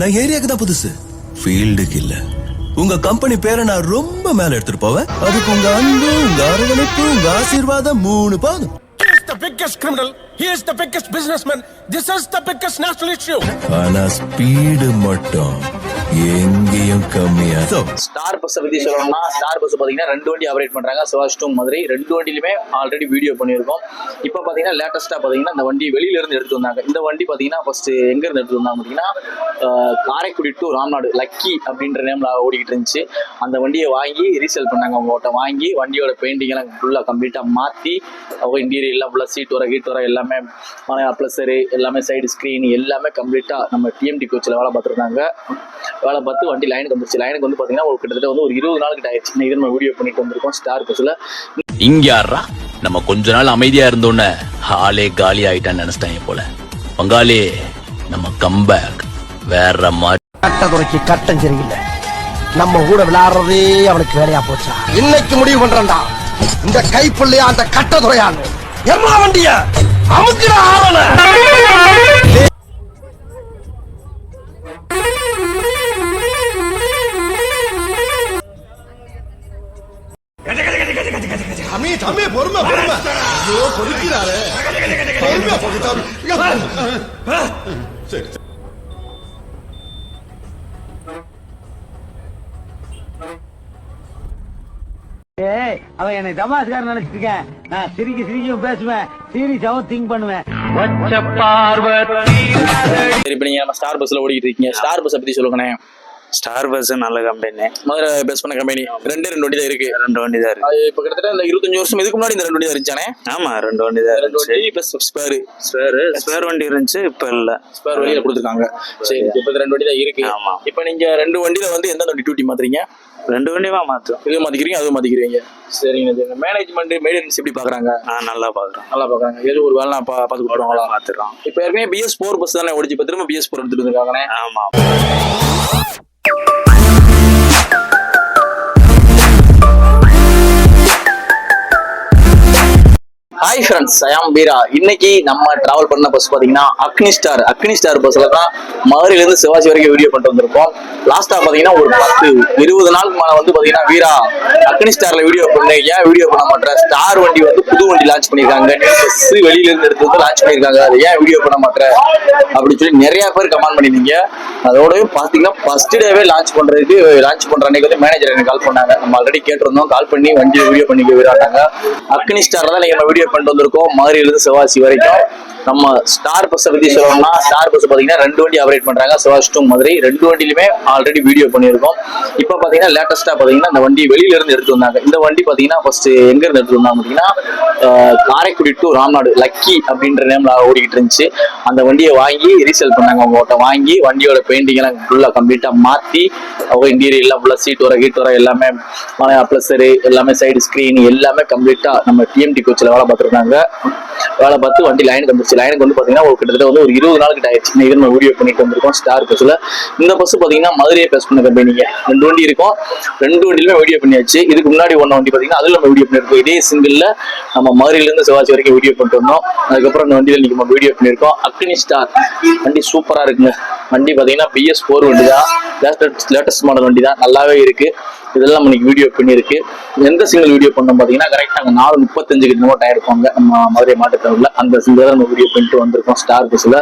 நான் ஏரியாக்கு தான் புதுசு ஃபீல்டுக்கு இல்ல உங்க கம்பெனி பேரை நான் ரொம்ப மேல எடுத்துட்டு போவேன் அதுக்கு உங்க அன்பு உங்க அரவணைப்பு உங்க ஆசீர்வாதம் மூணு போதும் the biggest criminal. He is the biggest businessman. This is the biggest national issue. ஆனா ஸ்பீடு மட்டும் எங்கேயும் கம்மியா? ஸ்டார் பஸ்ஸை பத்தி சொல்லணும்னா ஸ்டார் பஸ் பாத்தீங்கன்னா ரெண்டு வண்டி ஆப்ரேட் பண்றாங்க. சிவாஷ் டு மதுரை. ரெண்டு வண்டியிலுமே ஆல்ரெடி வீடியோ பண்ணியிருக்கோம். இப்போ பாத்தீங்கன்னா லேட்டஸ்டா பாத்தீங்கன்னா இந்த வண்டி வெளியில இருந்து எடுத்து வந்தாங்க. இந்த வண்டி பாத்தீங்கன்னா ஃபர்ஸ்ட் எங்க இருந்து எடுத்து வந்தாங்க பாத்தீங்கன்னா காரைக்குடி டு ராம்நாடு லக்கி அப்படின்ற நேம்ல ஓடிக்கிட்டு இருந்துச்சு. அந்த வண்டியை வாங்கி ரீசேல் பண்ணாங்க அவங்ககிட்ட வாங்கி வண்டியோட பெயிண்டிங் எல்லாம் ஃபுல்லா கம்ப்ளீட்டா மாத்தி அவங்க இன்டீரியர் எல்லாம் ஃபுல்லா சீட் வர ஹீட் வர எல்லாமே ப்ளஸரு எல்லாமே சைடு ஸ்க்ரீன் எல்லாமே கம்ப்ளீட்டா நம்ம டிஎம்டி கோச்சில் வேலை பார்த்துருந்தாங்க வேலை பார்த்து வண்டி லைனுக்கு வந்துருச்சு. லைனுக்கு வந்து பார்த்தீங்கன்னா ஒரு கிட்டத்தட்ட வந்து ஒரு இருபது நாள் கிட்ட ஆயிடுச்சு. இன்னைக்கு நம்ம வீடியோ பண்ணிட்டு வந்திருக்கோம் ஸ்டார் பஸ்ஸில் இங்க யாரா நம்ம கொஞ்ச நாள் அமைதியா இருந்தோன்னே ஆளே காலி ஆயிட்டான்னு நினைச்சிட்டாங்க போல. பங்காளி நம்ம கம்பேக் வேற மாதிரி. கட்டதுறைக்கு கட்டம் சரியில்லை. நம்ம கூட விளையாடுறதே அவனுக்கு வேலையா போச்சா? இன்னைக்கு முடிவு பண்றேன்டா. இந்த கைப்புள்ளையா அந்த கட்டதுறையான்னு எம்மா வண்டிய? அமுக்கிற ஆவண தம்பி தம்பி பொறுமை பொறுமை. ஐயோ பொறுக்கிறாரு. பொறுமை பொறுத்தா சரி ஏய் அவன் என்னை தமாஸ்காரன் நினைச்சிருக்கேன் நான் சிரிக்க சிரிக்கவும் பேசுவேன். சீரியஸாவும் திங்க் பண்ணுவேன். சரி இப்போ நம்ம ஸ்டார் பஸ்ஸில் ஓடிக்கிட்டு இருக்கீங்க. ஸ்டார் பஸ்ஸை பற்றி சொல்லுங்கண்ணே. ஸ்டார் பஸ் நல்ல கம்பெனி மதுரை பேஸ் பண்ண கம்பெனி ரெண்டே ரெண்டு வண்டி தான் இருக்கு. ரெண்டு வண்டி தான் இருக்கு. அது இப்போ கிட்டத்தட்ட இந்த இருபத்தஞ்சு வருஷம் இதுக்கு முன்னாடி இந்த ரெண்டு வண்டி தான் இருந்துச்சானே? ஆமா ரெண்டு வண்டி தான் ரெண்டு வண்டி ப்ளஸ் ஸ்பேரு ஸ்பேர் ஸ்பேர் வண்டி இருந்துச்சு இப்ப இல்ல. ஸ்பேர் வழியில் கொடுத்துருக்காங்க. சரி இப்போ ரெண்டு வண்டி தான் இருக்கு. ஆமா. இப்போ நீங்கள் ரெண்டு வண்டியில் வந்து எந்த வண்டி டியூட்டி மாத்துறீங்க? ரெண்டு வண்டியுமா மாத்தும் இது மாத்திக்கிறீங்க அதுவும் மாத்திக்கிறீங்க. சரிங்க மேனேஜ்மெண்ட் மெயின்டெனன்ஸ் எப்படி பாக்குறாங்க? நான் நல்லா பாக்குறேன் நல்லா பாக்குறாங்க. எது ஒரு வேலை பா பார்த்து கொடுத்துருவாங்களா? பாத்துறோம் இப்போ ஏற்கனவே பிஎஸ் ஃபோர் பஸ் தானே ஓடிச்சு. இப்போ திரும்ப பிஎஸ் ஃபோர் எடுத்துட்டு இருக்காங்கண்ணே ஆமா. ஹாய் ஃப்ரெண்ட்ஸ் ஐயாம் பீரா இன்னைக்கு நம்ம டிராவல் பண்ண பஸ் பாத்தீங்கன்னா அக்னி ஸ்டார் அக்னி ஸ்டார் பஸ்ல தான் மதுரையில இருந்து சிவாஜி வரைக்கும் வீடியோ பண்ணிட்டு வந்திருக்கோம். லாஸ்டா பாத்தீங்கன்னா ஒரு பத்து இருபது நாளுக்கு மேல வந்து பாத்தீங்கன்னா வீரா அக்னி ஸ்டார்ல வீடியோ பண்ண ஏன் வீடியோ பண்ண மாட்டேன் ஸ்டார் வண்டி வந்து புது வண்டி லான்ச் பண்ணிருக்காங்க. பஸ் வெளியில இருந்து எடுத்து வந்து லான்ச் பண்ணிருக்காங்க. அதை ஏன் வீடியோ பண்ண மாட்டேன் அப்படின்னு சொல்லி நிறைய பேர் கமெண்ட் பண்ணிருந்தீங்க. அதோடயும் பாத்தீங்கன்னா ஃபர்ஸ்ட் டேவே லான்ச் பண்றதுக்கு லான்ச் பண்ற அன்னைக்கு வந்து மேனேஜர் எனக்கு கால் பண்ணாங்க. நம்ம ஆல்ரெடி கேட்டிருந்தோம். கால் பண்ணி வண்டி வீடியோ பண்ணிக்க விடாட்டாங்க. அக்னி ஸ்டார்ல தான் நம்ம வீடியோ பண்ணிட்டு வந்திருக்கோம். மதுரையில இருந்து சிவாசி வரைக்கும். நம்ம ஸ்டார் பஸ்ஸை பத்தி சொல்லணும்னா ஸ்டார் பஸ் பாத்தீங்கன்னா ரெண்டு வண்டி ஆப்ரேட் பண்றாங்க. சிவாஸ் டு மதுரை. ரெண்டு வண்டியிலுமே ஆல்ரெடி வீடியோ பண்ணியிருக்கோம். இப்போ பாத்தீங்கன்னா லேட்டஸ்டா பாத்தீங்கன்னா இந்த வண்டி வெளியில இருந்து எடுத்து வந்தாங்க. இந்த வண்டி பாத்தீங்கன்னா ஃபர்ஸ்ட் எங்க இருந்து எடுத்து வந்தாங்க பாத்தீங்கன்னா காரைக்குடி டு ராம்நாடு லக்கி அப்படின்ற நேம்ல ஓடிக்கிட்டு இருந்துச்சு. அந்த வண்டியை வாங்கி ரீசேல் பண்ணாங்க அவங்ககிட்ட வாங்கி வண்டியோட பெயிண்டிங் எல்லாம் ஃபுல்லா கம்ப்ளீட்டா மாத்தி அவங்க இன்டீரியர் எல்லாம் ஃபுல்லா சீட் வர ஹீட் வர எல்லாமே ப்ளஸரு எல்லாமே சைடு ஸ்கிரீன் எல்லாமே கம்ப்ளீட்டா நம்ம டிஎம்டி கோச்சில் வேலை பார்த்துருக்காங்க வேலை பார்த்து வண்டி லைன் லைனுக்கு ஆயிடுச்சு. லைனுக்கு வந்து பாத்தீங்கன்னா ஒரு கிட்டத்தட்ட வந்து ஒரு இருபது நாள் கிட்ட ஆயிடுச்சு. இது நம்ம வீடியோ பண்ணிட்டு வந்திருக்கோம் ஸ்டார் பஸ்ல இந்த பஸ் பாத்தீங்கன்னா மதுரையை பேஸ் பண்ண கம்பெனிங்க ரெண்டு வண்டி இருக்கும். ரெண்டு வண்டியிலுமே வீடியோ பண்ணியாச்சு. இதுக்கு முன்னாடி ஒன்ன வண்டி பாத்தீங்கன்னா அதுல நம்ம வீடியோ பண்ணிருக்கோம் இதே சிங்கிள்ல நம்ம மதுரையில இருந்து வரைக்கும் வீடியோ பண்ணிட்டு வந்தோம். அதுக்கப்புறம் இந்த வண்டியில இன்னைக்கு நம்ம வீடியோ பண்ணிருக்கோம் அக்னி ஸ்டார் வண்டி சூப்பரா இருக்குங்க. வண்டி பாத்தீங்கன்னா பிஎஸ் ஃபோர் வண்டி தான் லேட்டஸ்ட் லேட்டஸ்ட் மாடல் வண்டி தான் நல்லாவே இருக்கு. இதெல்லாம் இன்னைக்கு வீடியோ பண்ணியிருக்கு. எந்த சிங்கிள் வீடியோ பண்ணோம் பாத்தீங்கன்னா கரெக்டாக நாலு முப்பத்தஞ்சு கிட்ட நோட் ஆயிருப்பாங்க நம்ம மதுரை மாட்டுத்தவரில் அந்த சிங்கிள் தான் நம்ம வீடியோ பண்ணிட்டு வந்திருக்கோம். ஸ்டார் பஸ்ஸில்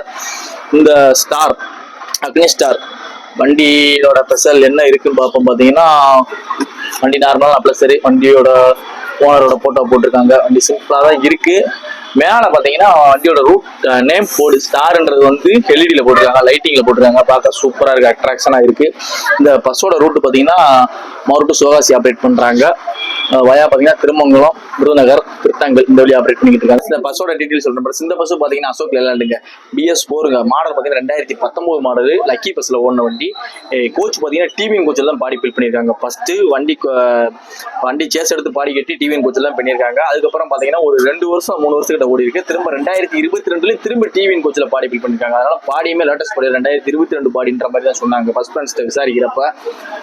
இந்த ஸ்டார் அக்னி ஸ்டார் வண்டியோட ஸ்பெஷல் என்ன இருக்குன்னு பார்ப்போம். பார்த்தீங்கன்னா வண்டி நார்மலாக ப்ளஸ் சரி வண்டியோட ஓனரோட போட்டோ போட்டிருக்காங்க. வண்டி சிம்பிளாக தான் இருக்கு. மேலே பார்த்தீங்கன்னா வண்டியோட ரூட் நேம் போர்டு ஸ்டார்ன்றது வந்து எல்இடியில் போட்டிருக்காங்க லைட்டிங்கில் போட்டிருக்காங்க பார்க்க சூப்பராக இருக்கு அட்ராக்ஷனாக இருக்கு. இந்த பஸ்ஸோட ரூட் பார்த்தீங்கன்னா மறுபடி சோகாசி ஆப்ரேட் பண்ணுறாங்க வயா பார்த்தீங்கன்னா திருமங்கலம் விருதுநகர் திருத்தங்கல் இந்த வழி ஆப்ரேட் பண்ணிக்கிட்டு இருக்காங்க. இந்த பஸ்ஸோட டீட்டெயில் சொல்றேன் இந்த பஸ் பார்த்தீங்கன்னா அசோக் பிஎஸ் போருங்க மாடல் பார்த்தீங்கன்னா ரெண்டாயிரத்தி பத்தொன்பது மாடல் லக்கி பஸ்ஸில் ஓடின வண்டி. கோச் பார்த்தீங்கன்னா டிவிஎம் கோச் எல்லாம் பாடி பில் பண்ணியிருக்காங்க. ஃபர்ஸ்ட் வண்டி வண்டி சேஸ் எடுத்து பாடி கட்டி டிவிஎம் கோச் எல்லாம் பண்ணியிருக்காங்க. அதுக்கப்புறம் பார்த்தீங்கன்னா ஒரு ரெண்டு வருஷம் மூணு வருஷத்துக்கிட்ட ஓடி இருக்கு. திரும்ப ரெண்டாயிரத்தி இருபத்தி ரெண்டுலயும் திரும்ப டிவியின் கோச்சில் பாடி பில் பண்ணிருக்காங்க. அதனால பாடியுமே லேட்டஸ்ட் பாடி ரெண்டாயிரத்தி இருபத்தி ரெண்டு பாடின்ற மாதிரி தான் சொன்னாங்க. ஃபர்ஸ்ட் ஃப்ரெண்ட்ஸ்ட்டு விசாரிக்கிறப்ப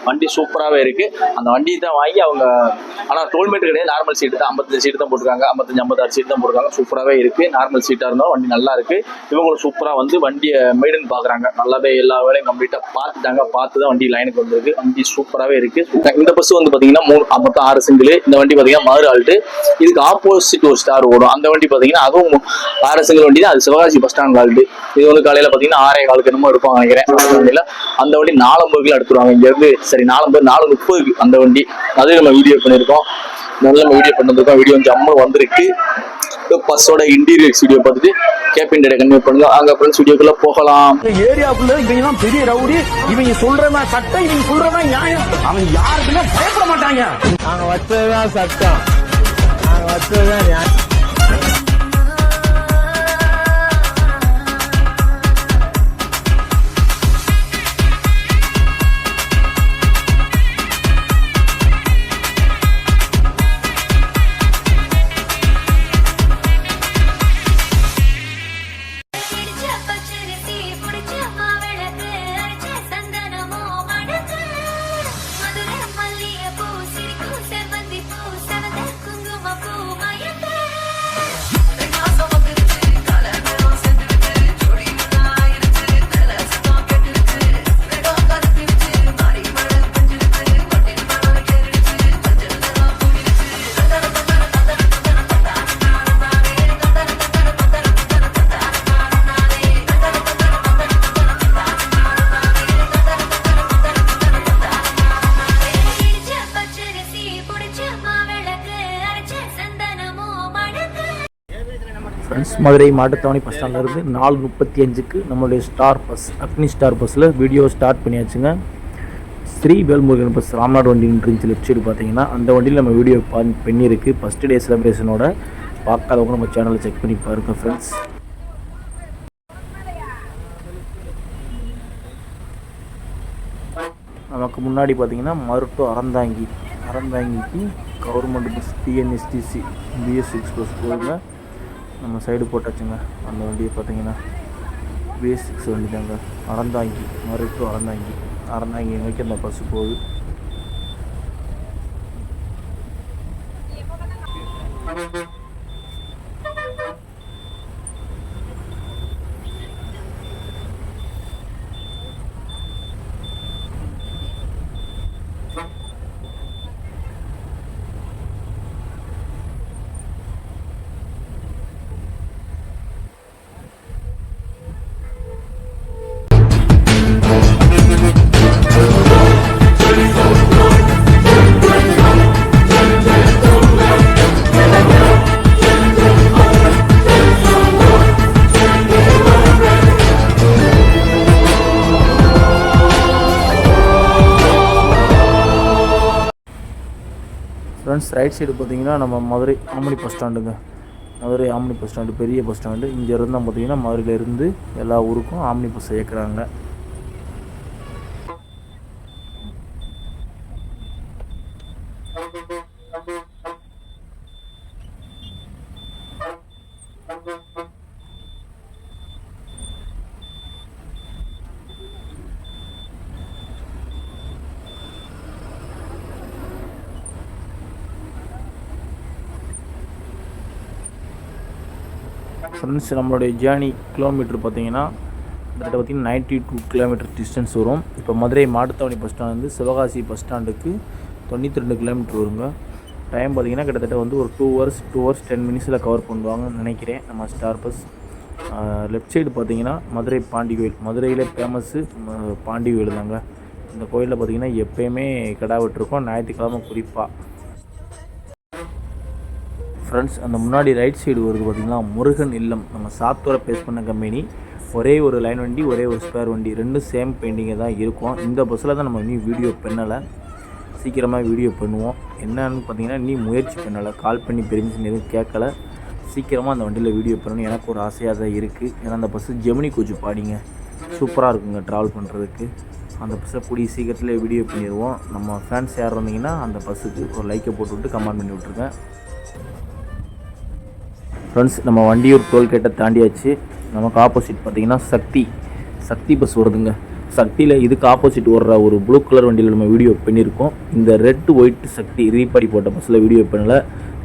வண்டி சூப்பராகவே இருக்கு. அந்த வண்டியை தான் வாங்கி அவங்க ஆனால் டோல்மேட் கிடையாது. நார்மல் சீட்டு தான். ஐம்பத்தஞ்சு சீட்டு தான் போட்டிருக்காங்க. ஐம்பத்தஞ்சு ஐம்பத்தாறு சீட் தான் போட்டிருக்காங்க. சூப்பராகவே இருக்கு. நார்மல் சீட்டாக இருந்தாலும் வண்டி நல்லா இருக்கு. இவங்களும் சூப்பராக வந்து வண்டியை மெய்டன் பார்க்குறாங்க. நல்லாவே எல்லா வேலையும் கம்ப்ளீட்டாக பார்த்துட்டாங்க. பார்த்து தான் வண்டி லைனுக்கு வந்திருக்கு. வண்டி சூப்பராகவே இருக்கு. இந்த பஸ் வந்து பார்த்தீங்கன்னா மூணு மொத்தம் சிங்கிள் இந்த வண்டி பார்த்தீங்கன்னா மாறு ஆல்ட்டு இதுக்கு ஆப்போசிட் ஒரு ஸ்டார் ஓடும். அந்த வண்டி பார்த்தீங்கன்னா அதுவும் மு- ஆறு சிங்கிள் வண்டி தான். அது சிவகாசி பஸ் ஸ்டாண்ட் ஆல்ட்டு இது வந்து காலையில் பார்த்தீங்கன்னா ஆறே காலுக்கு என்னமோ எடுப்பாங்க நினைக்கிறேன். அந்த வண்டியில அந்த வண்டி நாலம்பதுக்குள்ள எடுத்துருவாங்க. இங்க இருந்து சரி நாலம்பது நாலு முப்பதுக்கு அந்த வண்டி. அது நம்ம வீடியோ பண்ணியிருக்கோம். நல்ல நம்ம வீடியோ பண்ணிருக்கோம் வீடியோ வந்து அம்மன் வந்திருக்கு. பஸ்ஸோட இன்டீரியர்ஸ் வீடியோ பார்த்துட்டு கேபின் டேட்டை கன்வே பண்ணுங்க. அங்க ஃப்ரெண்ட்ஸ் வீடியோக்குள்ள போகலாம். ஏரியாவுக்குள்ள இவங்க எல்லாம் பெரிய ரவுடி. இவங்க சொல்றவன் சட்டம் இவங்க சொல்றவன் நியாயம். அவன் யாருக்குமே பயப்பட மாட்டாங்க. நாங்க வச்சதுதான் சட்டம். நாங்க வச்சதுதான் நியாயம். மதுரை மாட்டுத்தாவணி பஸ் ஸ்டாண்ட்லேருந்து நாலு முப்பத்தி அஞ்சுக்கு நம்மளுடைய ஸ்டார் பஸ் அக்னி ஸ்டார் பஸ்ஸில் வீடியோ ஸ்டார்ட் பண்ணியாச்சுங்க. ஸ்ரீ வேல்முருகன் பஸ் ராம்நாடு வண்டி இருந்துச்சு லெஃப்ட் சைடு பார்த்தீங்கன்னா அந்த வண்டியில் நம்ம வீடியோ பா பண்ணியிருக்கு. ஃபஸ்ட் டே செலிப்ரேஷனோட பார்க்காதவங்க நம்ம சேனலை செக் பண்ணி பாருங்க ஃப்ரெண்ட்ஸ் நமக்கு முன்னாடி பார்த்தீங்கன்னா மருட்டு Aranthangi அறந்தாங்கிக்கு government bus TNSTC BS six bus போகுங்க நம்ம சைடு போட்டாச்சுங்க அந்த வண்டியை பார்த்தீங்கன்னா பிஎஸ் சிக்ஸ் வண்டி தாங்க அறந்தாங்கி மருட்டு அறந்தாங்கி அறந்தாங்கி எங்கேக்கு அந்த பஸ்ஸு போகுது ஃப்ரெண்ட்ஸ் ரைட் சைடு பார்த்தீங்கன்னா நம்ம மதுரை ஆம்னி பஸ் ஸ்டாண்டுங்க மதுரை ஆம்னி பஸ் ஸ்டாண்டு பெரிய பஸ் ஸ்டாண்டு இங்கே இருந்தால் பார்த்தீங்கன்னா மதுரையிலேருந்து எல்லா ஊருக்கும் ஆம்னி பஸ் இயக்குறாங்க. ஃப்ரெண்ட்ஸ் நம்மளுடைய ஜேர்னி கிலோமீட்டர் பார்த்தீங்கன்னா கிட்டத்தட்ட பார்த்தீங்கன்னா நைன்ட்டி டூ கிலோமீட்டர் டிஸ்டன்ஸ் வரும். இப்போ மதுரை மாட்டுத்தாவணி பஸ் ஸ்டாண்ட்லேருந்து வந்து சிவகாசி பஸ் ஸ்டாண்டுக்கு தொண்ணூற்றி ரெண்டு கிலோமீட்டர் வருங்க. டைம் பார்த்தீங்கன்னா கிட்டத்தட்ட வந்து ஒரு two hours two hours ten மினிட்ஸில் கவர் பண்ணுவாங்கன்னு நினைக்கிறேன். நம்ம ஸ்டார் பஸ் லெஃப்ட் சைடு பார்த்தீங்கன்னா மதுரை பாண்டி கோயில் மதுரையிலே ஃபேமஸ்ஸு பாண்டி கோயில் தாங்க இந்த கோயிலில் பார்த்தீங்கன்னா எப்போயுமே கிடா விட்டுருக்கோம். ஞாயிற்றுக்கிழமை குறிப்பாக ஃப்ரெண்ட்ஸ் அந்த முன்னாடி ரைட் சைடு வருது பார்த்திங்கன்னா முருகன் இல்லம். நம்ம சாத்தூரை பேஸ் பண்ண கம்பெனி. ஒரே ஒரு லைன் வண்டி ஒரே ஒரு ஸ்பேர் வண்டி. ரெண்டும் சேம் பெயிண்டிங்கை தான் இருக்கும். இந்த பஸ்ஸில் தான் நம்ம இன்னும் வீடியோ பண்ணலை. சீக்கிரமாக வீடியோ பண்ணுவோம். என்னன்னு பார்த்தீங்கன்னா நீ முயற்சி பண்ணலை. கால் பண்ணி பெர்மிஷன் எதுவும் கேட்கல. சீக்கிரமாக அந்த வண்டியில் வீடியோ பண்ணணும் எனக்கு ஒரு ஆசையாக தான் இருக்குது ஏன்னா அந்த பஸ்ஸு ஜெமினி கோச்சு பாடிங்க. சூப்பராக இருக்குங்க ட்ராவல் பண்ணுறதுக்கு அந்த பஸ்ஸை கூடிய சீக்கிரத்தில் வீடியோ பண்ணிடுவோம். நம்ம ஃபேன்ஸ் யார் வந்தீங்கன்னா அந்த பஸ்ஸுக்கு ஒரு லைக்கை போட்டு விட்டு கமெண்ட் பண்ணி விட்ருங்க ஃப்ரெண்ட்ஸ் நம்ம வண்டியூர் டோல்கேட்டை தாண்டியாச்சு. நமக்கு ஆப்போசிட் பார்த்தீங்கன்னா சக்தி. சக்தி பஸ் வருதுங்க. சக்தியில் இதுக்கு ஆப்போசிட் ஓடுற ஒரு ப்ளூ கலர் வண்டியில் நம்ம வீடியோ பண்ணியிருக்கோம். இந்த ரெட் ஒயிட் சக்தி ரீபாடி போட்ட பஸ்ஸில் வீடியோ பண்ணல.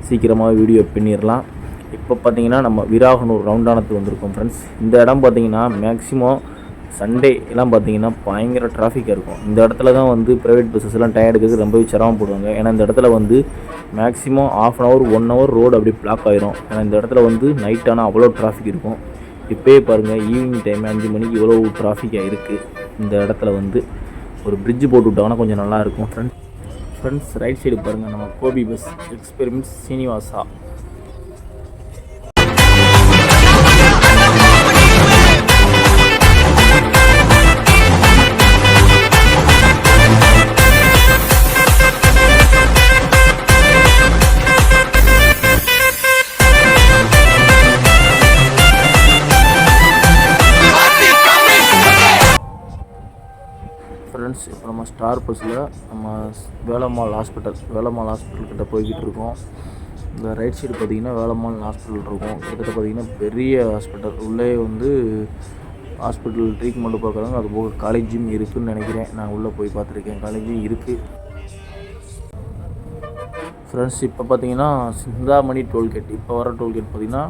சீக்கிரமாக வீடியோ பண்ணிடலாம் இப்போ பார்த்தீங்கன்னா நம்ம விராகனூர் ரவுண்டானத்துக்கு வந்திருக்கோம் ஃப்ரெண்ட்ஸ் இந்த இடம் பார்த்தீங்கன்னா மேக்ஸிமம் சண்டே எல்லாம் பார்த்தீங்கன்னா பயங்கர டிராஃபிக்காக இருக்கும். இந்த இடத்துல தான் வந்து ப்ரைவேட் பஸ்ஸஸ் எல்லாம் டயர் ரொம்பவே ரொம்பவே சிரமப்படுவாங்க ஏன்னா இந்த இடத்துல வந்து maximum half an hour one hour road அப்படியே பிளாக் ஆகிரும் ஏன்னா இந்த இடத்துல வந்து நைட் ஆனால் அவ்வளோ டிராஃபிக் இருக்கும். இப்போயே பாருங்கள் ஈவினிங் டைம் அஞ்சு மணிக்கு இவ்வளோ டிராஃபிக்காக இருக்குது இந்த இடத்துல வந்து ஒரு bridge போட்டு விட்டாங்கன்னா கொஞ்சம் நல்லாயிருக்கும் ஃப்ரெண்ட்ஸ் ஃப்ரெண்ட்ஸ் ரைட் சைடு பாருங்கள் நம்ம கோபி பஸ் எக்ஸ்பெரிமெண்ட்ஸ் சீனிவாசா நம்ம ஸ்டார் பஸ்ஸில் நம்ம வேலம்மாள் ஹாஸ்பிட்டல் வேலம்மாள் ஹாஸ்பிட்டல் கிட்ட போய்கிட்டு இருக்கோம். இந்த ரைட் சைடு பார்த்தீங்கன்னா வேலம்மாள் ஹாஸ்பிட்டல் இருக்கும். கிட்டத்தட்ட பார்த்தீங்கன்னா பெரிய ஹாஸ்பிட்டல் உள்ளே வந்து ஹாஸ்பிட்டல் ட்ரீட்மெண்ட்டு பார்க்குறாங்க அது போக காலேஜும் இருக்குதுன்னு நினைக்கிறேன். நான் உள்ளே போய் பார்த்துருக்கேன். காலேஜும் இருக்குது ஃப்ரெண்ட்ஸ் இப்போ பார்த்தீங்கன்னா சிந்தாமணி டோல்கேட் இப்போ வர டோல்கேட் பார்த்திங்கன்னா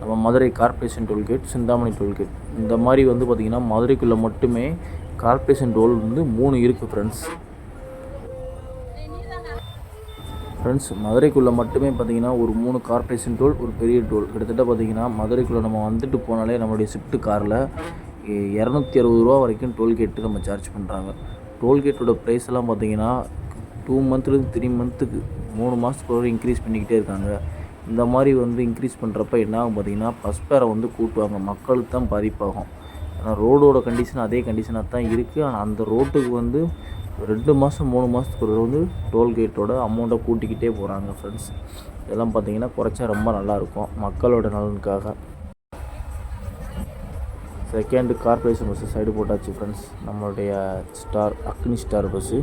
நம்ம Madurai corporation toll gate Chinthamani toll gate இந்த மாதிரி வந்து பார்த்திங்கன்னா மதுரைக்குள்ளே மட்டுமே கார்ப்பரேஷன் டோல் வந்து மூணு இருக்குது ஃப்ரெண்ட்ஸ் ஃப்ரெண்ட்ஸ் மதுரைக்குள்ளே மட்டுமே பார்த்தீங்கன்னா ஒரு மூணு கார்ப்பரேஷன் டோல் ஒரு பெரிய டோல் கிட்டத்தட்ட பார்த்தீங்கன்னா மதுரைக்குள்ளே நம்ம வந்துட்டு போனாலே நம்மளுடைய ஸ்விஃப்ட் காரில் இரநூத்தி அறுபது ரூபா வரைக்கும் டோல்கேட்டு நம்ம சார்ஜ் பண்ணுறாங்க டோல்கேட்டோட ப்ரைஸ் எல்லாம் பார்த்தீங்கன்னா டூ மந்த்லேருந்து த்ரீ மந்த்துக்கு மூணு மாதத்துக்கு ஒரு இன்க்ரீஸ் பண்ணிக்கிட்டே இருக்காங்க. இந்த மாதிரி வந்து இன்க்ரீஸ் பண்ணுறப்ப என்ன ஆகும் பார்த்தீங்கன்னா பஸ் பேரை வந்து கூட்டுவாங்க. மக்களுக்கு தான் பாதிப்பாகும். ஆனால் ரோடோட கண்டிஷன் அதே கண்டிஷனாக தான் இருக்குது ஆனால் அந்த ரோட்டுக்கு வந்து ரெண்டு மாதம் மூணு மாதத்துக்கு ஒரு வந்து டோல்கேட்டோட அமௌண்ட்டை கூட்டிக்கிட்டே போகிறாங்க ஃப்ரெண்ட்ஸ் இதெல்லாம் பார்த்தீங்கன்னா குறைச்சா ரொம்ப நல்லாயிருக்கும் மக்களோட நலனுக்காக. செகண்டு கார்ப்பரேஷன் பஸ்ஸு சைடு போட்டாச்சு ஃப்ரெண்ட்ஸ் நம்மளுடைய ஸ்டார் அக்னி ஸ்டார் பஸ்ஸு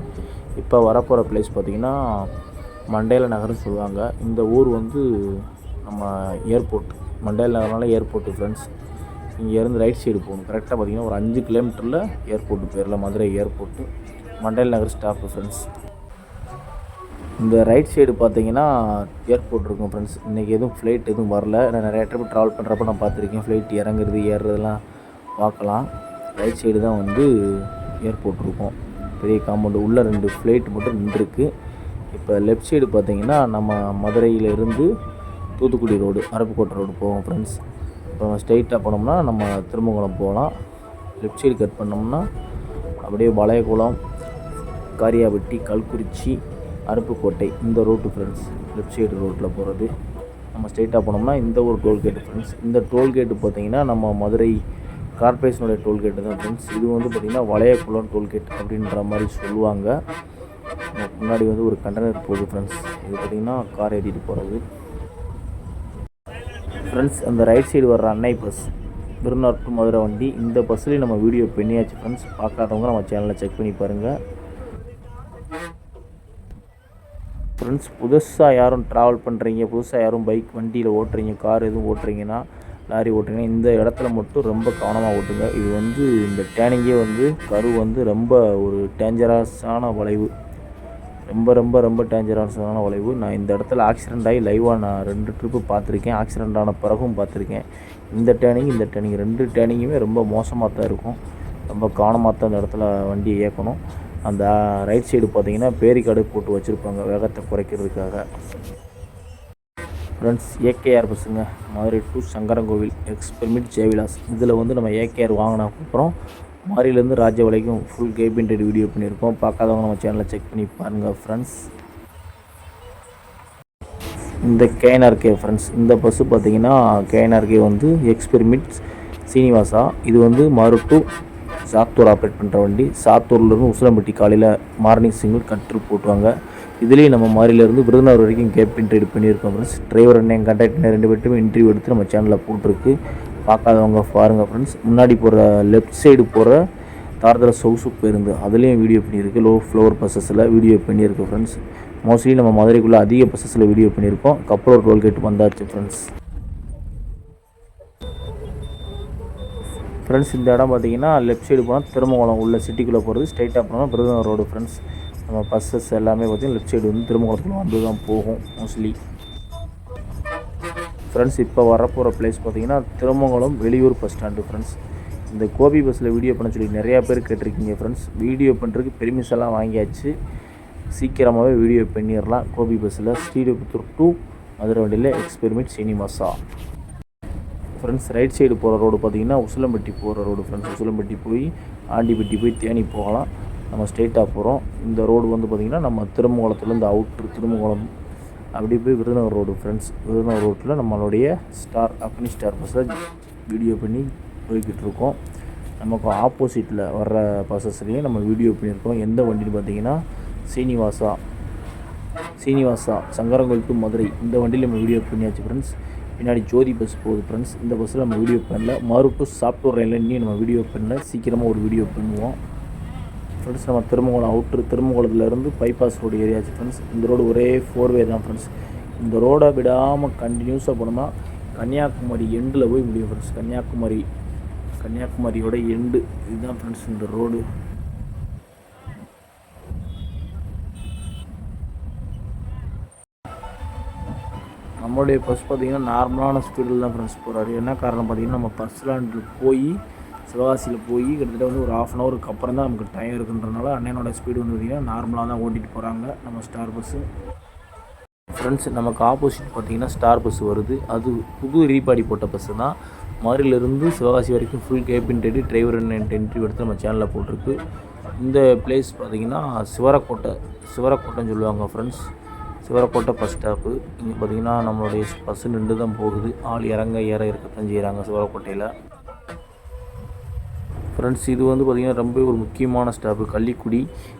இப்போ வரப்போகிற பிளேஸ் பார்த்திங்கன்னா மண்டேல நகர்னு சொல்லுவாங்க. இந்த ஊர் வந்து நம்ம ஏர்போர்ட் மண்டேல நகர்னால ஏர்போர்ட்டு ஃப்ரெண்ட்ஸ் இங்கேருந்து ரைட் சைடு போகணும். கரெக்டாக பார்த்தீங்கன்னா ஒரு அஞ்சு கிலோமீட்டரில் ஏர்போர்ட்டு பேரில் Madurai airport Mandela Nagar stop friends இந்த ரைட் சைடு பார்த்தீங்கன்னா ஏர்போர்ட் இருக்கும் ஃப்ரெண்ட்ஸ் இன்றைக்கி எதுவும் ஃப்ளைட் எதுவும் வரல. நான் நிறைய ட்ரிப் ட்ராவல் பண்ணுறப்ப நான் பார்த்துருக்கேன். ஃப்ளைட் இறங்குறது ஏறுறதெல்லாம் பார்க்கலாம். ரைட் சைடு தான் வந்து ஏர்போர்ட் இருக்கும். பெரிய காம்பவுண்டு உள்ளே ரெண்டு ஃப்ளைட் மட்டும் நின்றுருக்கு. இப்போ லெஃப்ட் சைடு பார்த்தீங்கன்னா நம்ம மதுரையிலேருந்து தூத்துக்குடி ரோடு அரப்புக்கோட்டை ரோடு போவோம் ஃப்ரெண்ட்ஸ் இப்போ நம்ம போனோம்னா நம்ம திருமங்கலம் போகலாம். லெஃப்ட் சைடு கட் பண்ணோம்னா அப்படியே வளையகுளம் காரியாபட்டி கல்குறிச்சி அருப்புக்கோட்டை இந்த ரோட்டு ஃப்ரெண்ட்ஸ் லெஃப்ட் சைடு ரோட்டில் போகிறது நம்ம ஸ்ட்ரெயிட்டாக போனோம்னா இந்த ஒரு டோல்கேட்டு ஃப்ரெண்ட்ஸ் இந்த டோல்கேட்டு பார்த்தீங்கன்னா நம்ம மதுரை கார்பரேஷனுடைய டோல்கேட்டு தான் ஃப்ரெண்ட்ஸ் இது வந்து பார்த்திங்கன்னா வளையக்குளம் டோல்கேட் அப்படின்ற மாதிரி சொல்லுவாங்க. முன்னாடி வந்து ஒரு கண்டெய்னர் போகுது ஃப்ரெண்ட்ஸ் இது பார்த்திங்கன்னா கார் ஏற்றிட்டு போகிறது ஃப்ரெண்ட்ஸ் அந்த ரைட் சைடு வர்ற அன்னை பஸ் திருநார் டு மதுரை வண்டி. இந்த பஸ்லேயும் நம்ம வீடியோ பண்ணியாச்சு ஃப்ரெண்ட்ஸ் பார்க்காதவங்க நம்ம சேனலில் செக் பண்ணி பாருங்கள் ஃப்ரெண்ட்ஸ் புதுசாக யாரும் ட்ராவல் பண்ணுறீங்க புதுசாக யாரும் பைக் வண்டியில் ஓட்டுறீங்க கார் எதுவும் ஓட்டுறீங்கன்னா லாரி ஓட்டுறீங்கன்னா இந்த இடத்துல மட்டும் ரொம்ப கவனமாக ஓட்டுங்க. இது வந்து இந்த டேனிங்கே வந்து கரு வந்து ரொம்ப ஒரு டேஞ்சரஸான வளைவு. ரொம்ப ரொம்ப ரொம்ப டேஞ்சரான வளைவு. நான் இந்த இடத்துல ஆக்சிடெண்ட் ஆகி லைவாக நான் ரெண்டு ட்ரிப்பு பார்த்துருக்கேன். ஆக்சிடெண்ட் ஆன பிறகும் பார்த்துருக்கேன். இந்த டேர்னிங் இந்த டேர்னிங் ரெண்டு டேர்னிங்குமே ரொம்ப மோசமாக தான் இருக்கும். ரொம்ப கவனமாக தான் அந்த இடத்துல வண்டியை இயக்கணும். அந்த ரைட் சைடு பார்த்தீங்கன்னா பேரிக்காடு போட்டு வச்சுருப்பாங்க வேகத்தை குறைக்கிறதுக்காக. ஃப்ரெண்ட்ஸ் ஏகேஆர் பஸ்ஸுங்க மதுரை டு சங்கரங்கோவில் எக்ஸ்பெரிமெண்ட் ஜெயவிலாஸ் இதில் வந்து நம்ம ஏகேஆர் வாங்கின அப்புறம் மாரிலேருந்து ராஜா வரைக்கும் ஃபுல் கேபின் வீடியோ பண்ணியிருக்கோம். பார்க்காதவங்க நம்ம சேனலில் செக் பண்ணி பாருங்கள் ஃப்ரெண்ட்ஸ் இந்த கேஎன்ஆர்கே ஃப்ரெண்ட்ஸ் இந்த பஸ்ஸு பார்த்தீங்கன்னா கேஎன்ஆர்கே வந்து எக்ஸ்பெரிமெண்ட் சீனிவாசா? இது வந்து மறு டு சாத்தூர் ஆப்ரேட் பண்ணுற வண்டி. சாத்தூர்லேருந்து உசிலம்பட்டி காலையில் மார்னிங் சிங்கிள் கட்ரு போட்டுவாங்க இதுலேயும் நம்ம மாரிலேருந்து விருதுநகர் வரைக்கும் கேப் ரைடு பண்ணியிருக்கோம் ஃப்ரெண்ட்ஸ் டிரைவர் அண்ணன் கண்டக்டர் ரெண்டு பேர்ட்டுமே இன்டர்வியூ எடுத்து நம்ம சேனலில் போட்டிருக்கு. பார்க்காதவங்க பாருங்கள் ஃப்ரெண்ட்ஸ் முன்னாடி போகிற லெஃப்ட் சைடு போகிற தாரதர சொகுசு பேருந்து. அதுலேயும் வீடியோ பண்ணியிருக்கு. லோ ஃப்ளோர் பஸ்ஸஸில் வீடியோ பண்ணியிருக்கு ஃப்ரெண்ட்ஸ் மோஸ்ட்லி நம்ம மதுரைக்குள்ளே அதிக பஸ்ஸஸில் வீடியோ பண்ணியிருக்கோம். கப்பலூர் டோல்கேட் வந்தாச்சு ஃப்ரெண்ட்ஸ் ஃப்ரெண்ட்ஸ் இந்த இடம் பார்த்தீங்கன்னா லெஃப்ட் சைடு போனால் திருமங்கலம் உள்ள சிட்டிக்குள்ளே போகிறது ஸ்ட்ரைட்டாக போனால் பிரதமர் ரோடு ஃப்ரெண்ட்ஸ் நம்ம பஸ்ஸஸ் எல்லாமே பார்த்திங்கன்னா லெஃப்ட் சைடு வந்து திருமங்கலத்துக்குள்ளே வந்து தான் போகும் மோஸ்ட்லி ஃப்ரெண்ட்ஸ் இப்போ வரப்போகிற பிளேஸ் பார்த்தீங்கன்னா திருமங்கலம் வெளியூர் பஸ் ஸ்டாண்டு ஃப்ரெண்ட்ஸ் இந்த கோபி பஸ்ஸில் வீடியோ பண்ண சொல்லி நிறையா பேர் கேட்டிருக்கீங்க ஃப்ரெண்ட்ஸ் வீடியோ பண்ணுறதுக்கு பெர்மிஸ் எல்லாம் வாங்கியாச்சு. சீக்கிரமாகவே வீடியோ பண்ணிடலாம். கோபி பஸ்ஸில் ஸ்ரீவில்லிபுத்தூர் டூ மதுரை வண்டியில் எக்ஸ்பெரிமெண்ட் சினிமாஸா ஃப்ரெண்ட்ஸ் ரைட் சைடு போகிற ரோடு பார்த்தீங்கன்னா உசிலம்பட்டி போகிற ரோடு ஃப்ரெண்ட்ஸ் உசிலம்பட்டி போய் ஆண்டிப்பட்டி போய் தேனி போகலாம். நம்ம ஸ்ட்ரெயிட்டாக போகிறோம் இந்த ரோடு வந்து பார்த்திங்கன்னா நம்ம திருமங்கலத்துலேருந்து அவுட்ரு திருமங்கலம் அப்படி போய் விருதுநகர் ரோடு ஃப்ரெண்ட்ஸ் விருதுநகர் ரோட்டில் நம்மளுடைய ஸ்டார் அக்னி ஸ்டார் பஸ்ஸில் வீடியோ பண்ணி போய்கிட்டு இருக்கோம். நமக்கு ஆப்போசிட்டில் வர்ற பஸ்ஸஸ்லேயும் நம்ம வீடியோ பண்ணியிருக்கோம் எந்த வண்டின்னு பார்த்தீங்கன்னா சீனிவாசா சீனிவாசா சங்கரங்கோல் டு மதுரை. இந்த வண்டியில் நம்ம வீடியோ பண்ணியாச்சு ஃப்ரெண்ட்ஸ் பின்னாடி ஜோதி பஸ் போகுது ஃப்ரெண்ட்ஸ் இந்த பஸ்ஸில் நம்ம வீடியோ பண்ணல. மறுப்பு டு சாப்ட்வேர் ரயிலில் இன்னும் நம்ம வீடியோ பண்ணல. சீக்கிரமாக ஒரு வீடியோ பண்ணுவோம். ஃப்ரெண்ட்ஸ் நம்ம திருமங்கலம் அவுட்ரு திருமங்கலத்துலேருந்து பைபாஸ் ரோடு ஏரியாச்சு ஃப்ரெண்ட்ஸ் இந்த ரோடு ஒரே ஃபோர்வே தான் ஃப்ரெண்ட்ஸ் இந்த ரோடை விடாமல் கண்டினியூஸாக போனோம்னா கன்னியாகுமரி எண்டில் போய் முடியும் ஃப்ரெண்ட்ஸ் கன்னியாகுமரி கன்னியாகுமரியோட எண்டு இதுதான் ஃப்ரெண்ட்ஸ் இந்த ரோடு நம்மளுடைய பஸ் பார்த்திங்கன்னா நார்மலான ஸ்பீடில் தான் ஃப்ரெண்ட்ஸ் போகிறாரு என்ன காரணம் பார்த்திங்கன்னா நம்ம பஸ் ஸ்டாண்டில் போய் சிவகாசியில் போய் கிட்டத்தட்ட வந்து ஒரு ஆஃப் அன் ஹவருக்கு அப்புறம் தான் நமக்கு டைம் இருக்குன்றனால அண்ணனோட ஸ்பீடு வந்து பார்த்திங்கன்னா நார்மலாக தான் ஓட்டிகிட்டு போகிறாங்க நம்ம ஸ்டார் பஸ்ஸு ஃப்ரெண்ட்ஸ் நமக்கு ஆப்போசிட் பார்த்தீங்கன்னா ஸ்டார் பஸ் வருது. அது புது ரீபாடி போட்ட பஸ்ஸு தான். மதுரையிலேருந்து சிவகாசி வரைக்கும் full cabin ready driver entry எடுத்து நம்ம சேனலில் போட்டிருக்கு. இந்த பிளேஸ் பார்த்தீங்கன்னா சிவரக்கோட்டை சிவரக்கோட்டைன்னு சொல்லுவாங்க ஃப்ரெண்ட்ஸ் சிவரக்கோட்டை பஸ் ஸ்டாப்பு இங்கே பார்த்தீங்கன்னா நம்மளுடைய பஸ்ஸு நின்று தான் போகுது. ஆள் இறங்க ஏற இருக்கத்தான் செய்கிறாங்க சிவரக்கோட்டையில். ஃப்ரெண்ட்ஸ் இது வந்து பார்த்திங்கன்னா ரொம்ப ஒரு முக்கியமான ஸ்டாப்பு கள்ளிக்குடி.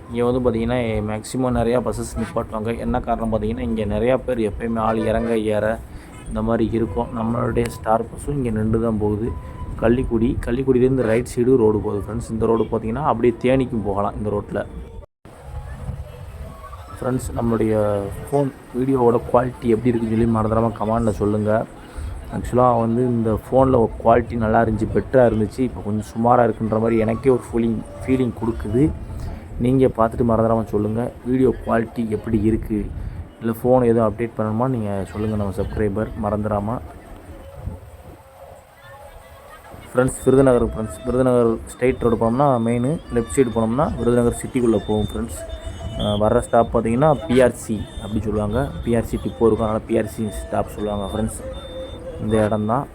இங்கே வந்து பார்த்திங்கன்னா மேக்ஸிமம் நிறையா பஸ்ஸஸ் நிப்பாட்டுவாங்க. என்ன காரணம் பார்த்திங்கன்னா இங்கே நிறையா பேர் எப்போயுமே ஆள் இறங்க ஏற இந்த மாதிரி இருக்கும். நம்மளுடைய ஸ்டார் பஸ்ஸும் இங்கே நின்று தான் போகுது. கள்ளிக்குடி. கள்ளிக்குடியிலேருந்து ரைட் சைடு ரோடு போகுது ஃப்ரெண்ட்ஸ் இந்த ரோடு பார்த்திங்கன்னா அப்படியே தேனிக்கும் போகலாம் இந்த ரோட்டில் ஃப்ரெண்ட்ஸ் நம்மளுடைய ஃபோன் வீடியோவோட குவாலிட்டி எப்படி இருக்குன்னு சொல்லி மறந்துடாமல் கமாண்டில் சொல்லுங்கள் ஆக்சுவலாக வந்து இந்த ஃபோனில் குவாலிட்டி நல்லா இருந்துச்சு பெட்டராக இருந்துச்சு. இப்போ கொஞ்சம் சுமாராக இருக்குன்ற மாதிரி எனக்கே ஒரு ஃபீலிங் ஃபீலிங் கொடுக்குது. நீங்கள் பார்த்துட்டு மறந்துடாமல் சொல்லுங்கள் வீடியோ குவாலிட்டி எப்படி இருக்குது இல்லை ஃபோன் எதுவும் அப்டேட் பண்ணணுமா? நீங்கள் சொல்லுங்கள் நம்ம சப்ஸ்கிரைபர் மறந்துடாமல் friends Virudhunagar friends Virudhunagar state road போனோம்னா மெயின் லெஃப்ட் சைடு போனோம்னா விருதுநகர் சிட்டிக்குள்ளே போகும் ஃப்ரெண்ட்ஸ் வர்ற ஸ்டாப் பார்த்தீங்கன்னா பிஆர்சி அப்படி சொல்லுவாங்க. பிஆர்சி டிப்போ இருக்கும். அதனால் பிஆர்சி ஸ்டாப் சொல்லுவாங்க ஃப்ரெண்ட்ஸ் இந்த இடம் தான்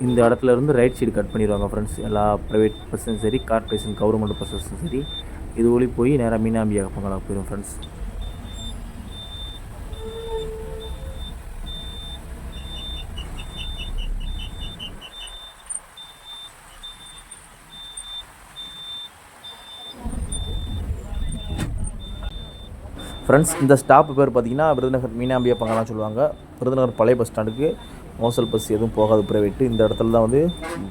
இந்த இடத்துல இருந்து ரைட் சைடு கட் பண்ணிடுவாங்க ஃப்ரெண்ட்ஸ் எல்லா ப்ரைவேட் பஸ்ஸும் சரி கார்பரேஷன் கவர்மெண்ட் பஸ்ஸஸும் சரி. இது வழி போய் நேராக மீனாம்பியாக பங்களா போயிடும் ஃப்ரெண்ட்ஸ் ஃப்ரெண்ட்ஸ் இந்த ஸ்டாப் பேர் பார்த்தீங்கன்னா விருதுநகர் மீனாம்பியா பங்கலாம் சொல்லுவாங்க. விருதுநகர் பழைய பஸ் ஸ்டாண்டுக்கு மோசல் பஸ் எதுவும் போகாது ப்ரைவேட்டு இந்த இடத்துல தான் வந்து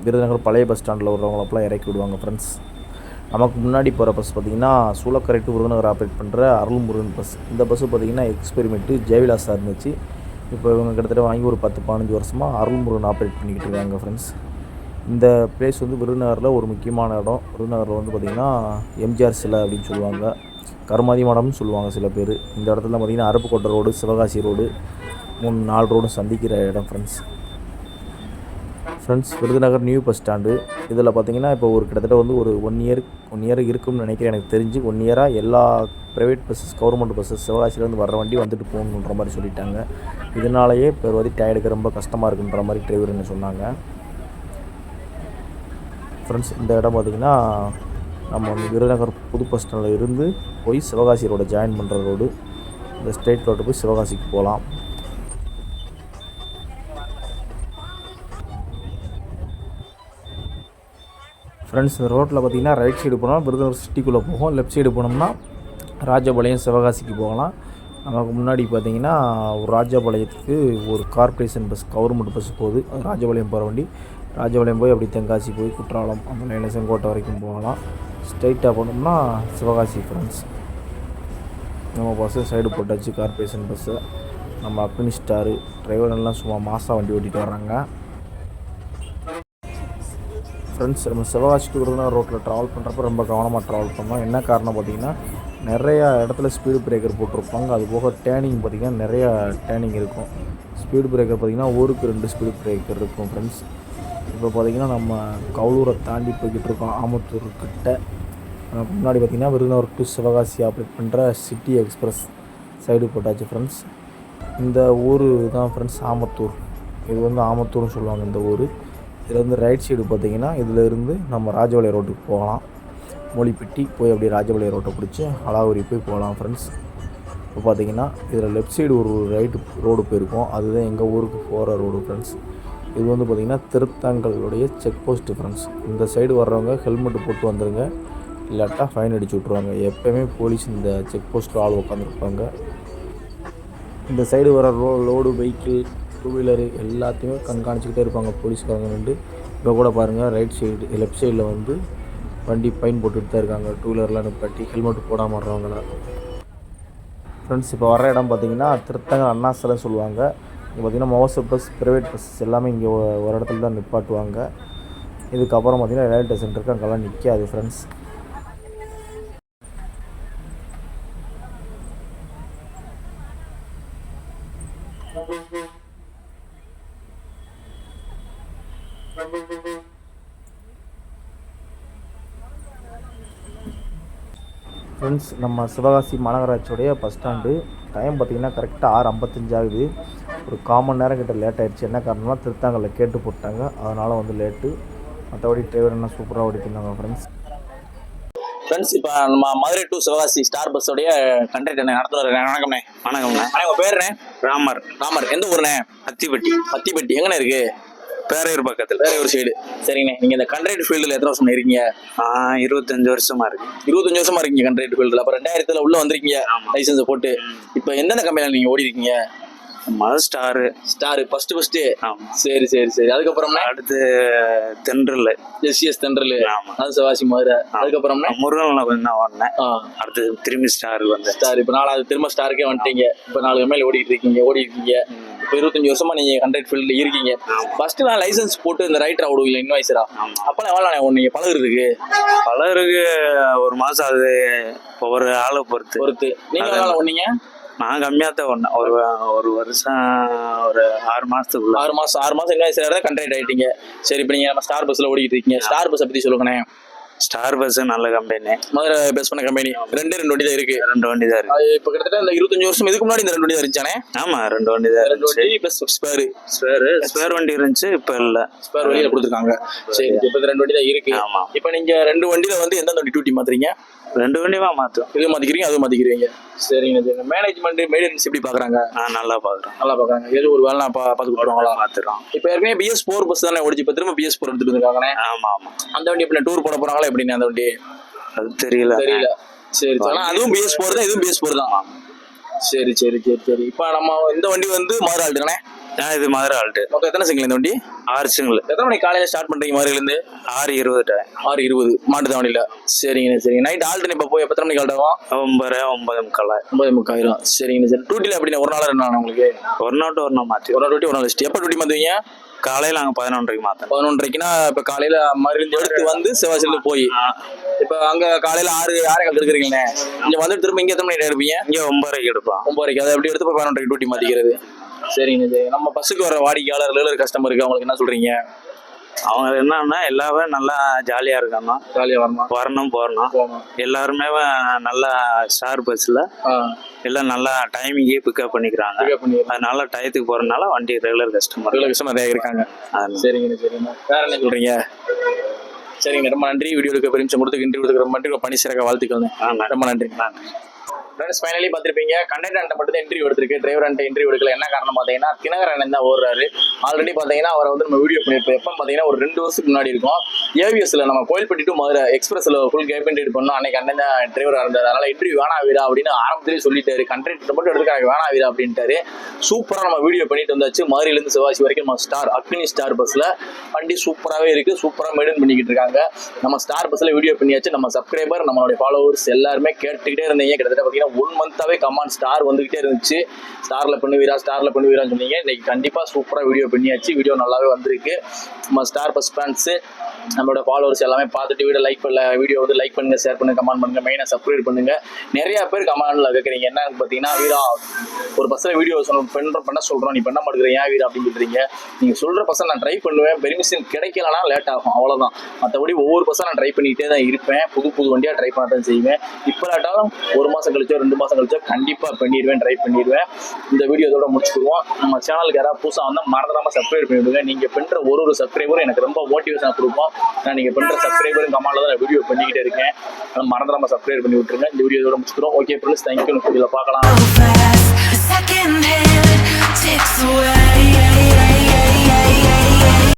விருதுநகர் பழைய பஸ் ஸ்டாண்டில் உள்ளவங்களப்பெல்லாம் இறக்கி விடுவாங்க ஃப்ரெண்ட்ஸ் நமக்கு முன்னாடி போகிற பஸ் பார்த்திங்கன்னா சூளக்கரை டு விருதுநகர் ஆப்ரேட் பண்ணுற அருள்முருகன் பஸ் இந்த பஸ்ஸு பார்த்திங்கன்னா எக்ஸ்பெரிமெண்ட்டு ஜெயவிலாஸாக இருந்துச்சு. இப்போ இவங்க கிட்டத்தட்ட வாங்கி ஒரு பத்து பதினஞ்சு வருஷமாக அருள்முருகன் ஆப்ரேட் பண்ணிக்கிட்டு இருக்காங்க ஃப்ரெண்ட்ஸ் இந்த பிளேஸ் வந்து விருதுநகரில் ஒரு முக்கியமான இடம். விருதுநகரில் வந்து பார்த்திங்கன்னா எம்ஜிஆர் சிலை அப்படின்னு சொல்லுவாங்க. கருமாதி மடம்னு சொல்லுவாங்க சில பேர். இந்த இடத்துல பார்த்திங்கன்னா அருப்புக்கோட்டை ரோடு சிவகாசி ரோடு மூணு நாலு ரோடும் சந்திக்கிற இடம் friends friends Virudhunagar new bus stand. இதில் பார்த்தீங்கன்னா இப்போ ஒரு கிட்டத்தட்ட வந்து ஒரு ஒன் இயர் ஒன் இயர் இருக்கும்னு நினைக்கிறேன். எனக்கு தெரிஞ்சு ஒன் இயராக எல்லா ப்ரைவேட் பஸ்ஸஸ் கவர்மெண்ட் பஸ்ஸஸ் சிவகாசிலேருந்து வர வண்டி வந்துட்டு போகணுன்ற மாதிரி சொல்லிட்டாங்க. இதனாலேயே பெருவாதி டயர்டுக்கு ரொம்ப கஷ்டமாக இருக்குன்ற மாதிரி டிரைவர் என்ன சொன்னாங்க. ஃப்ரெண்ட்ஸ் இந்த இடம் பார்த்திங்கன்னா நம்ம வந்து விருதுநகர் புது பஸ் ஸ்டாண்டில் இருந்து போய் சிவகாசி ரோட ஜாயின் பண்ணுற ரோடு இந்த ஸ்ட்ரெயிட் ரோடு போய் சிவகாசிக்கு போகலாம் ஃப்ரெண்ட்ஸ் இந்த ரோட்டில் பார்த்தீங்கன்னா ரைட் சைடு போனால் விருதுநகர் சிட்டிக்குள்ளே போகும். லெஃப்ட் சைடு போனோம்னா ராஜபாளையம் சிவகாசிக்கு போகலாம். நமக்கு முன்னாடி பார்த்தீங்கன்னா ஒரு ராஜபாளையத்துக்கு ஒரு கார்ப்பரேஷன் பஸ் கவர்மெண்ட் பஸ் போகுது. அது ராஜபாளையம் போகிற வண்டி. ராஜபாளையம் போய் அப்படி தென்காசி போய் குற்றாலம் அந்த லைனில் செங்கோட்டை வரைக்கும் போகலாம். ஸ்ட்ரைட்டாக போனோம்னா சிவகாசி ஃப்ரெண்ட்ஸ் நம்ம பஸ்ஸு சைடு போட்டாச்சு கார்ப்பரேஷன் பஸ்ஸு நம்ம அக்னி ஸ்டாரு டிரைவர் எல்லாம் சும்மா மாதம் வண்டி ஓட்டிகிட்டு வர்றாங்க. ஃப்ரெண்ட்ஸ் நம்ம சிவகாசி டு ரோட்டில் ட்ராவல் பண்ணுறப்ப ரொம்ப கவனமாக ட்ராவல் பண்ணோம் என்ன காரணம் பார்த்தீங்கன்னா நிறையா இடத்துல ஸ்பீடு பிரேக்கர் போட்டிருப்பாங்க. அது போக டேர்னிங் பார்த்திங்கன்னா நிறையா டேர்னிங் இருக்கும். ஸ்பீடு பிரேக்கர் பார்த்திங்கன்னா ஊருக்கு ரெண்டு ஸ்பீடு பிரேக்கர் இருக்கும் ஃப்ரெண்ட்ஸ் இப்போ பார்த்திங்கன்னா நம்ம கவுலூரை தாண்டி போய்கிட்டு இருக்கோம். ஆமத்தூர் கிட்ட நமக்கு முன்னாடி பார்த்திங்கன்னா விருதுநகர் டு சிவகாசி ஆப்ரேட் பண்ணுற சிட்டி எக்ஸ்பிரஸ் சைடு போட்டாச்சு ஃப்ரெண்ட்ஸ் இந்த ஊர் தான் ஃப்ரெண்ட்ஸ் ஆமத்தூர். இது வந்து ஆமத்தூர்னு சொல்லுவாங்க இந்த ஊர். இதில் வந்து ரைட் சைடு பார்த்தீங்கன்னா இதில் இருந்து நம்ம ராஜபாளையம் ரோட்டுக்கு போகலாம். மொழிப்பட்டி போய் அப்படியே ராஜபாளையம் ரோட்டை பிடிச்சி அலாவரி போய் போகலாம் ஃப்ரெண்ட்ஸ் இப்போ பார்த்தீங்கன்னா இதில் லெஃப்ட் சைடு ஒரு ரைட்டு ரோடு போயிருக்கோம். அதுதான் எங்கள் ஊருக்கு போகிற ரோடு ஃப்ரெண்ட்ஸ் இது வந்து பார்த்திங்கன்னா திருத்தங்களுடைய செக் போஸ்ட் ஃப்ரெண்ட்ஸ் இந்த சைடு வர்றவங்க ஹெல்மெட் போட்டு வந்துடுங்க இல்லாட்டா ஃபைன் அடிச்சு விட்ருவாங்க எப்போயுமே போலீஸ் இந்த செக் போஸ்ட்டில் ஆள் உட்காந்துருப்பாங்க இந்த சைடு வர ரோ லோடு வெஹிக்கிள் டூ வீலரு எல்லாத்தையுமே கண்காணிச்சிக்கிட்டே இருப்பாங்க போலீஸ்காரங்க நின்று இப்போ கூட பாருங்கள் ரைட் சைடு லெஃப்ட் சைடில் வந்து வண்டி பைன் போட்டுட்டு தான் இருக்காங்க. டூ வீலர்லாம் நிப்பாட்டி ஹெல்மெட் போடாமல் வர்றவங்களாம் ஃப்ரெண்ட்ஸ் இப்போ வர இடம் பார்த்தீங்கன்னா திருத்தங்க அண்ணாசலன்னு சொல்லுவாங்க. இங்கே பார்த்தீங்கன்னா மோச பஸ் ப்ரைவேட் பஸ் எல்லாமே இங்கே ஒரு இடத்துல தான் நிப்பாட்டுவாங்க. இதுக்கப்புறம் பார்த்தீங்கன்னா ரயில்வே ஸ்டேஷன் இருக்கு அங்கெல்லாம் நிற்காது ஃப்ரெண்ட்ஸ் ஃப்ரெண்ட்ஸ் நம்ம சிவகாசி மாநகராட்சியோடைய பஸ் ஸ்டாண்டு டைம் பார்த்தீங்கன்னா கரெக்டாக ஆறு ஐம்பத்தஞ்சு ஆகுது. ஒரு காமன் நேரம் கிட்ட லேட் ஆயிடுச்சு. என்ன காரணம்னா திருத்தாங்கல்ல கேட்டு போட்டாங்க. அதனால் வந்து லேட்டு மற்றபடி டிரைவர் என்ன சூப்பராக ஓடிட்டிருந்தாங்க ஃப்ரெண்ட்ஸ் ஃப்ரெண்ட்ஸ் இப்போ நம்ம மதுரை டு சிவகாசி ஸ்டார் பஸ்ஸோடைய கண்டக்டர் நடத்துனர் வணக்கம்ண்ணே. வணக்கம்ண்ணே. அண்ணே உங்க பேருண்ணே? ராமர். ராமர். எந்த ஊர்ண்ணே? அத்திப்பட்டி. அத்திப்பட்டி. எங்கண்ணே இருக்கு? பேரையூர் பக்கத்தில். வேற ஒரு சைடு சரிங்கண்ணே. நீங்க இந்த கண்ட்ராக்ட் ஃபீல்டில் எத்தனை வருஷம் இருக்கீங்க? ஆ இருபத்தஞ்சு வருஷமா இருக்கு. இருபத்தஞ்சு வருஷமா இருக்கீங்க கண்ட்ராக்ட் ஃபீல்டில் அப்போ ரெண்டாயிரத்துல உள்ள வந்திருக்கீங்க. லைசன்ஸ் போட்டு. இப்போ எந்தெந்த கம்பெனியில் நீங்க ஓடி இருக்கீங்க மது ஸ்டாரு. ஸ்டார் ஃபர்ஸ்ட் ஃபர்ஸ்ட் சரி சரி சரி. அதுக்கப்புறம்னா? அடுத்து தென்றல். எஸ்சிஎஸ் தென்றல். ஆமா. அது சிவாசி மதுரை அதுக்கப்புறம்னா? முருகனில் கொஞ்சம் ஓடினேன். அடுத்து திரும்பி ஸ்டாருக்கு வந்தேன் ஸ்டார். இப்போ நாலாவது திரும்ப ஸ்டாருக்கே வந்துட்டீங்க. இப்போ நாலு கம்பெனியில் ஓடிட்டு இருக்கீங்க ஓடி இருக்கீங்க இப்போ இருபத்தஞ்சு வருஷமா நீங்க கண்ட்ராக்ட் ஃபீல்டில் இருக்கீங்க. ஃபர்ஸ்ட் நான் லைசன்ஸ் போட்டு இந்த ரைட்டரா ஓடுவீங்க இன்வாய்ஸரா. அப்பெல்லாம் எவ்வளோ நீங்க பழகுறதுக்கு. பலருக்கு ஒரு மாசம் அது ஒவ்வொரு ஆளை பொறுத்து. பொறுத்து. நீங்க ஒன்னீங்க நான் கம்மியாக தான் ஒன்றேன் ஒரு ஒரு வருஷம் ஒரு ஆறு மாசத்துக்குள்ள. ஆறு மாசம் ஆறு மாசம் இன்வாய்ஸரா கண்ட்ராக்ட் ஆயிட்டீங்க. சரி இப்போ நீங்க நம்ம ஸ்டார் பஸ்ல ஓடிட்டு இருக்கீங்க. ஸ்டார் பஸ்ஸை பத்தி சொல்லுங்கண்ணே ஸ்டார் பஸ் நல்ல கம்பெனி மதுரை பெஸ்ட் பண்ண கம்பெனி ரெண்டு ரெண்டு வண்டி தான் இருக்கு. ரெண்டு வண்டி தான் இருக்கு இப்போ கிட்டத்தட்ட இந்த இருபத்தஞ்சு வருஷம் இதுக்கு முன்னாடி இந்த ரெண்டு வண்டி தான்? இருந்துச்சானே ஆமா ரெண்டு வண்டி தான் ரெண்டு இருந்துச்சு. வண்டி ப்ளஸ் ஸ்பேர் ஸ்பேர் ஸ்பேர் வண்டி இருந்துச்சு இப்போ இல்லை. ஸ்பேர் வண்டியில கொடுத்துருக்காங்க. சரி இப்போ ரெண்டு வண்டி தான் இருக்கு. ஆமா. இப்போ நீங்க ரெண்டு வண்டியில வந்து எந்தெந்த வண்டி டியூட்டி மாத்துறீங்க? ரெண்டு வண்டியுமா மாற்றும் இது மாத்திக்கிறீங்க? அதுவும் மாத்திக்கிறீங்க. சரிங்க சரிங்க. மேனேஜ்மெண்ட் மெயின்டெனன்ஸ் எப்படி பாக்குறாங்க? நான் நல்லா பார்க்குறேன் நல்லா பாக்குறாங்க. எது ஒரு வேலை நான் பா பார்த்து கொடுத்துருவாங்களா பார்த்துறோம் இப்போ ஏற்கனவே பிஎஸ் ஃபோர் பஸ் தானே ஓடிச்சு இப்போ திரும்ப பிஎஸ் ஃபோர் எடுத்துட்டு இருக்காங்கண்ணே ஆமா ஆமா. அந்த வண்டி எப்படி டூர் போட போறாங்களா எப்படின்னு அந்த வண்டி? அது தெரியல. தெரியல. சரி சரி. ஆனா அதுவும் பிஎஸ் ஃபோர் தான் இதுவும் பிஎஸ் ஃபோர் தான். சரி சரி சரி சரி. இப்போ நம்ம இந்த வண்டி வந்து மதுரை ஆல்ட்டுங்கண்ணே நான் இது மதுரை ஆல்ட்டு மொத்தம் எத்தனை சிங்கிள் இந்த வண்டி? ஆறு சிங்கிள் எத்தனை மணிக்கு காலையில ஸ்டார்ட் பண்றீங்க மதுரையிலேருந்து? ஆறு இருபது டைம் ஆறு இருபது. மாட்டுத்தாவணியில் சரிங்கண்ணே சரிங்க நைட் ஆல்ட்டு இப்போ போய் எத்தனை மணிக்கு ஆல்ட்டாகும் ஒன்பது ஒன்பது முக்கால் ஒன்பது முக்காயிரம் சரிங்கண்ணே சரி. டூட்டியில் எப்படிண்ணே? ஒரு நாள் நாள் உங்களுக்கு? ஒரு நாட்டு ஒரு நாள் மாற்றி ஒரு நாள் டூட்டி ஒரு நாள் லிஸ்ட் எப்போ டூட்டி மாற்றுவீங்க காலையில் நாங்கள் பதினொன்றரைக்கு மாற்றோம் பதினொன்றரைக்குன்னா இப்போ காலையில மருந்து எடுத்து வந்து சிவாசியில் போய். இப்போ அங்க காலையில ஆறு ஆறே கால் எடுக்கிறீங்களே. இங்க வந்து திரும்ப இங்க எத்தனை மணி எடுப்பீங்க? இங்கே ஒன்பதரைக்கு எடுப்பான் ஒன்பதரைக்கு. அதை எப்படி எடுத்து போய் பதினொன்றரைக்கு டூட்டி மாத்திக்கிறது? சரிங்க சரி நம்ம பஸ்ஸுக்கு வர வாடிக்கையாளர்கள் கஸ்டமருக்கு அவங்களுக்கு என்ன சொல்றீங்க? அவங்க என்னன்னா எல்லாமே நல்லா ஜாலியாக இருக்கணும் ஜாலியா வரணும்? வரணும் போகணும் எல்லாருமே நல்லா ஸ்டார் பஸ்ஸில் ஆ. எல்லாம் நல்லா டைமிங்கே பிக்கப் பண்ணிக்கிறாங்க. அதனால டயத்துக்கு போகிறதுனால வண்டி ரெகுலர் கஸ்டமர் ரெகுலர் கஸ்டமர் இருக்காங்க சரிங்க சரிங்க வேற என்ன சொல்றீங்க? சரிங்க ரொம்ப நன்றி. வீடியோ எடுக்க பெருமிச்சம் கொடுத்து இன்டர்வியூ எடுக்கிற மட்டும் பணி சிறக்க வாழ்த்துக்கள் ரொம்ப நன்றி. ஃப்ரெண்ட்ஸ் ஃபைனலி பார்த்துருப்பீங்க. கண்டக்டர் மட்டும் தான் இன்டர்வியூ எடுத்திருக்கு. டிரைவர் அண்ட் இன்டர்வியூ எடுக்கல. என்ன காரணம் பார்த்தீங்கன்னா தினகர் அண்ணன் தான் ஓடுறாரு. ஆல்ரெடி பார்த்தீங்கன்னா அவரை வந்து நம்ம வீடியோ பண்ணியிருப்போம் எப்போ பார்த்தீங்கன்னா ஒரு ரெண்டு வருஷத்துக்கு முன்னாடி இருக்கும். ஏவிஎஸ்ல நம்ம கோயில்பட்டி டு மதுரை எக்ஸ்பிரஸ்ல ஃபுல் கேப் இன்டர்வியூ பண்ணோம். அன்னைக்கு அண்ணன் தான் டிரைவராக இருந்தார். அதனால இன்டர்வியூ வேணா வீரா அப்படின்னு ஆரம்பத்திலேயே சொல்லிட்டாரு. கண்டக்டர் மட்டும் எடுத்துக்காங்க வேணா வீரா அப்படின்ட்டாரு. சூப்பராக நம்ம வீடியோ பண்ணிட்டு வந்தாச்சு. மதுரையிலேருந்து சிவாசி வரைக்கும் நம்ம ஸ்டார் அக்னி ஸ்டார் பஸ்ல வண்டி சூப்பராகவே இருக்கு. சூப்பராக மெயின்டைன் பண்ணிக்கிட்டு இருக்காங்க. நம்ம ஸ்டார் பஸ்ல வீடியோ பண்ணியாச்சு. நம்ம சப்ஸ்கிரைபர் நம்மளுடைய ஃபாலோவர்ஸ் எல்லாருமே கேட்டுக்கிட்டே இருந்தீங்க. கிட்டத்தட்ட பார்த்தீங்கன்னா பார்த்தீங்கன்னா ஒன் மந்தாவே கமாண்ட் ஸ்டார் வந்துகிட்டே இருந்துச்சு. ஸ்டாரில் பண்ணுவீரா ஸ்டாரில் பண்ணுவீரான்னு சொன்னீங்க. இன்னைக்கு கண்டிப்பாக சூப்பராக வீடியோ பண்ணியாச்சு. வீடியோ நல்லாவே வந்திருக்கு. நம்ம ஸ்டார் பஸ் ஃபேன்ஸு நம்மளோட ஃபாலோவர்ஸ் எல்லாமே பார்த்துட்டு வீடியோ லைக் பண்ணல வீடியோ வந்து லைக் பண்ணுங்க ஷேர் பண்ணுங்க கமெண்ட் பண்ணுங்க மெயினாக சப்ஸ்கிரைப் பண்ணுங்க. நிறைய பேர் கமெண்ட்ல கேட்குறீங்க என்னன்னு பார்த்தீங்கன்னா வீரா ஒரு பஸ்ஸில் வீடியோ சொல்ல பண்ண பண்ண சொல்கிறோம் நீ பண்ண மாட்டேங்கிற. ஏன் வீரா அப்படின்னு சொல்கிறீங்க நீங்கள் சொல்கிற பஸ்ஸை நான் ட்ரை பண்ணுவேன். பெர்மிஷன் கிடைக்கலனா லேட் ஆகும். அவ்வளோதான் மற்றபடி ஒவ்வொரு பஸ்ஸை நான் ட்ரை பண்ணிக்கிட்டே தான் இருப்பேன். புது புது வண்டியாக ட்ரை பண்ண தான் செய்வேன். இப்போ லேட்டாலும் ஒரு மாதம் கழிச்சு ரெண்டு மாதம் கழிச்சோ கண்டிப்பாக பண்ணிடுவேன் ட்ரை பண்ணிடுவேன். இந்த வீடியோ இதோட முடிச்சுக்குவோம் நம்ம சேனலுக்கு யாராவது புதுசாக வந்தால் மறந்துடாமல் சப்ஸ்கிரைப் பண்ணிவிடுங்க நீங்கள் பண்ணுற ஒரு ஒரு சப்ஸ்கிரைபரும் எனக்கு ரொம்ப மோட்டிவேஷனாக கொடுப்போம். நான் நீங்கள் பண்ணுற சப்ஸ்கிரைபரும் கமாலில் தான் வீடியோ பண்ணிக்கிட்டே இருக்கேன். ஆனால் மறந்துடாமல் சப்ஸ்கிரைப் பண்ணி விட்டுருங்க. இந்த வீடியோ இதோட முடிச்சுக்கிறோம் ஓகே ஃப்ரெண்ட்ஸ் தேங்க்யூ இதில் பார்க்கலாம். Second away.